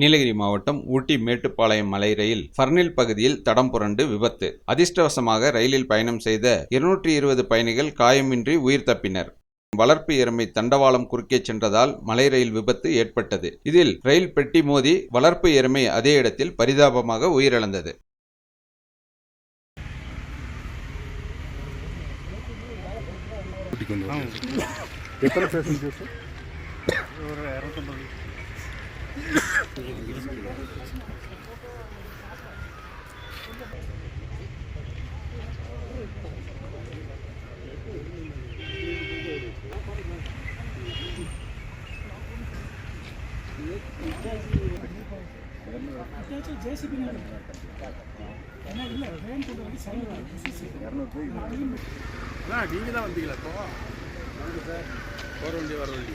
நீலகிரி மாவட்டம் ஊட்டி மேட்டுப்பாளையம் மலை ரயில் ஃபர்னில் பகுதியில் தடம் புரண்டு விபத்து. அதிர்ஷ்டவசமாக ரயிலில் பயணம் செய்த இருநூற்றி இருபது பயணிகள் காயமின்றி உயிர் தப்பினர். வளர்ப்பு எருமை தண்டவாளம் குறுக்கே சென்றதால் மலை ரயில் விபத்து ஏற்பட்டது. இதில் ரயில் பெட்டி மோதி வளர்ப்பு எருமை அதே இடத்தில் பரிதாபமாக உயிரிழந்தது. ஊட்டிக்கு வந்து எத்தனை பேசஞ்சர்ஸ் நீங்கள் தான் வந்தீங்களா இப்போ? போகிற வண்டி வர வண்டி.